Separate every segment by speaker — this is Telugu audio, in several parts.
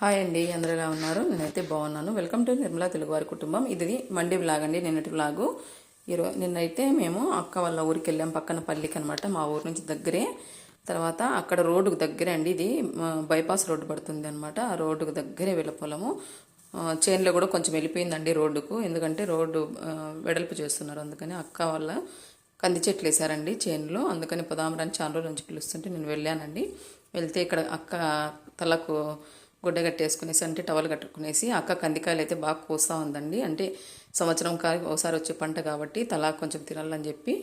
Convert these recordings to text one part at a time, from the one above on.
Speaker 1: హాయ్ అండి అందరూ ఎలా ఉన్నారు? నేనైతే బాగున్నాను. వెల్కమ్ టు నిర్మలా తెలుగువారి కుటుంబం. ఇది మండి బ్లాగ్ అండి నిన్నటి బ్లాగు ఈరోజు నిన్నైతే మేము అక్క వాళ్ళ ఊరికి వెళ్ళాం పక్కన పల్లికి అనమాట మా ఊరు నుంచి దగ్గరే. తర్వాత అక్కడ రోడ్డుకు దగ్గరే అండి ఇది బైపాస్ రోడ్డు పడుతుంది అనమాట ఆ రోడ్డుకు దగ్గరే వెళ్ళిపోలము. చైన్లో కూడా కొంచెం వెళ్ళిపోయిందండి రోడ్డుకు. ఎందుకంటే రోడ్డు వెడల్పు చేస్తున్నారు. అందుకని అక్క వాళ్ళ కంది చెట్లు వేశారండి చేనులో. అందుకని పొదామరాని చాలా రోజుల నుంచి పిలుస్తుంటే నేను వెళ్ళానండి. వెళ్తే ఇక్కడ అక్క తలకు గుడ్డ కట్టేసుకునేసి అంటే టవల్ కట్టుకునేసి అక్క కందికాయలు అయితే బాగా కోస్తూ ఉందండి. అంటే సంవత్సరం కాయ ఒకసారి వచ్చే పంట కాబట్టి తలా కొంచెం తినాలని చెప్పి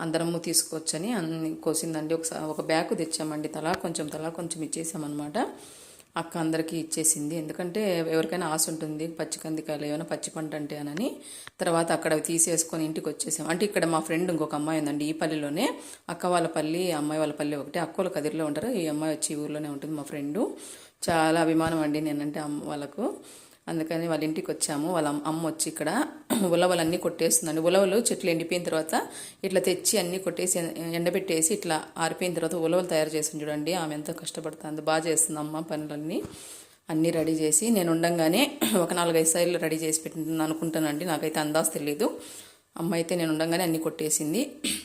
Speaker 1: అందరము తీసుకోవచ్చని అన్ని కోసిందండి. ఒకసారి ఒక బ్యాగ్ తెచ్చామండి తలా కొంచెం తలా కొంచెం ఇచ్చేసామన్నమాట. అక్క అందరికీ ఇచ్చేసింది. ఎందుకంటే ఎవరికైనా ఆశ ఉంటుంది పచ్చి కందికాయలు ఏమైనా పచ్చి పంట అంటే అని తర్వాత అక్కడ తీసేసుకొని ఇంటికి వచ్చేసాం. అంటే ఇక్కడ మా ఫ్రెండ్ ఇంకొక అమ్మాయి ఉందండి ఈ పల్లిలోనే. అక్క వాళ్ళ పల్లి అమ్మాయి వాళ్ళ పల్లి ఒకటి. అక్కోళ్ళ కదిరిలో ఉంటారు ఈ అమ్మాయి వచ్చి ఈ ఊర్లోనే ఉంటుంది మా ఫ్రెండు. చాలా అభిమానం అండి నేనంటే అమ్మ వాళ్ళకు. అందుకని వాళ్ళ ఇంటికి వచ్చాము. వాళ్ళ అమ్మ- వచ్చి ఇక్కడ ఉలవలన్నీ కొట్టేస్తుందండి. ఉలవలు చెట్లు ఎండిపోయిన తర్వాత ఇట్లా తెచ్చి అన్నీ కొట్టేసి ఎండబెట్టేసి ఇట్లా ఆరిపోయిన తర్వాత ఉలవలు తయారు చేసింది చూడండి. ఆమె ఎంతో కష్టపడుతుంది. బాగా చేస్తుంది అమ్మ పనులన్నీ. అన్నీ రెడీ చేసి నేను ఉండంగానే ఒక నాలుగైదు సార్లు రెడీ చేసి పెట్టింది అనుకుంటానండి. నాకైతే అందాజు తెలియదు అమ్మ అయితే నేను ఉండగానే అన్నీ కొట్టేసింది.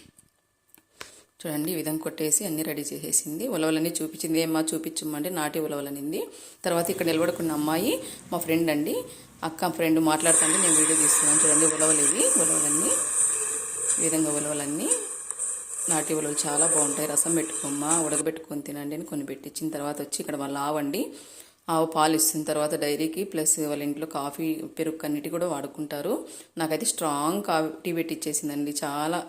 Speaker 1: చూడండి ఈ విధంగా కొట్టేసి అన్నీ రెడీ చేసేసింది. ఉలవలన్నీ చూపించింది. ఏమ్మా చూపించమంటే నాటి ఉలవలనింది. తర్వాత ఇక్కడ నిలబడుకున్న అమ్మాయి మా ఫ్రెండ్ అండి. అక్క ఫ్రెండ్ మాట్లాడుతుంటే నేను వీడియో తీసుకున్నాను చూడండి ఉలవలు ఇవి ఉలవలన్నీ. ఈ విధంగా ఉలవలన్నీ. నాటి ఉలవలు చాలా బాగుంటాయి. రసం పెట్టుకోమ్మా ఉడకబెట్టుకొని తినండి అని కొన్ని పెట్టించిన తర్వాత వచ్చి ఇక్కడ వాళ్ళ ఆవండి ఆవు పాలు ఇస్తున్న తర్వాత డైరీకి ప్లస్ వాళ్ళ ఇంట్లో కాఫీ పెరుగు అన్నిటి కూడా వాడుకుంటారు. నాకైతే స్ట్రాంగ్ కాఫీ టీ పెట్టిచ్చేసిందండి. చాలా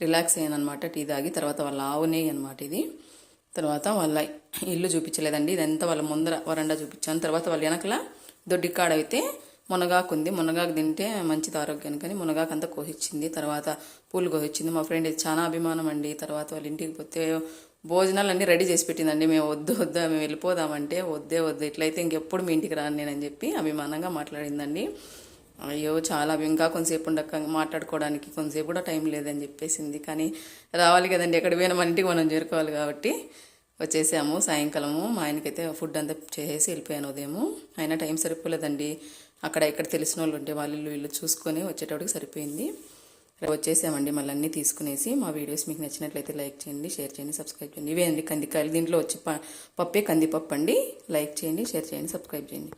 Speaker 1: రిలాక్స్ అయ్యాను అనమాట టీ తాగి తర్వాత వాళ్ళ ఆవునేయి అనమాట ఇది. తర్వాత వాళ్ళ ఇల్లు చూపించలేదండి. ఇదంతా వాళ్ళ ముందర వరండా చూపించాను. తర్వాత వాళ్ళ వెనకల దొడ్డికాడ అయితే మునగాకు ఉంది. మునగాకు తింటే మంచిది ఆరోగ్యానికని మునగాకు అంతా కోసిచ్చింది తర్వాత పూలు కోసిచ్చింది మా ఫ్రెండ్ ఇది చాలా అభిమానం అండి. తర్వాత వాళ్ళ ఇంటికి పోతే భోజనాలు అన్నీ రెడీ చేసి పెట్టిందండి. మేము వద్దు వద్దు మేము వెళ్ళిపోదామంటే వద్దే వద్దు. ఇట్లయితే ఇంకెప్పుడు మీ ఇంటికి రాను నేనని చెప్పి అభిమానంగా మాట్లాడిందండి. అయ్యో చాలా ఇంకా కొంతసేపు ఉండక మాట్లాడుకోవడానికి కొంతసేపు కూడా టైం లేదని చెప్పేసింది. కానీ రావాలి కదండి ఎక్కడ పోయినా మన ఇంటికి మనం చేరుకోవాలి కాబట్టి వచ్చేసాము. సాయంకాలము మా ఆయనకైతే ఫుడ్ అంతా చేసేసి వెళ్ళిపోయాను ఉదయము. అయినా టైం సరిపోలేదండి. అక్కడ ఇక్కడ తెలిసిన వాళ్ళు ఉంటే వాళ్ళు ఇల్లు చూసుకొని వచ్చేటప్పటికి సరిపోయింది. వచ్చేసామండి మళ్ళీ అన్నీ తీసుకునేసి మా వీడియోస్ మీకు నచ్చినట్లయితే లైక్ చేయండి షేర్ చేయండి సబ్స్క్రైబ్ చేయండి. ఇవే అండి కందికాయలు. దీంట్లో వచ్చి ప- పప్పే కందిపప్పు అండి. లైక్ చేయండి షేర్ చేయండి సబ్స్క్రైబ్ చేయండి.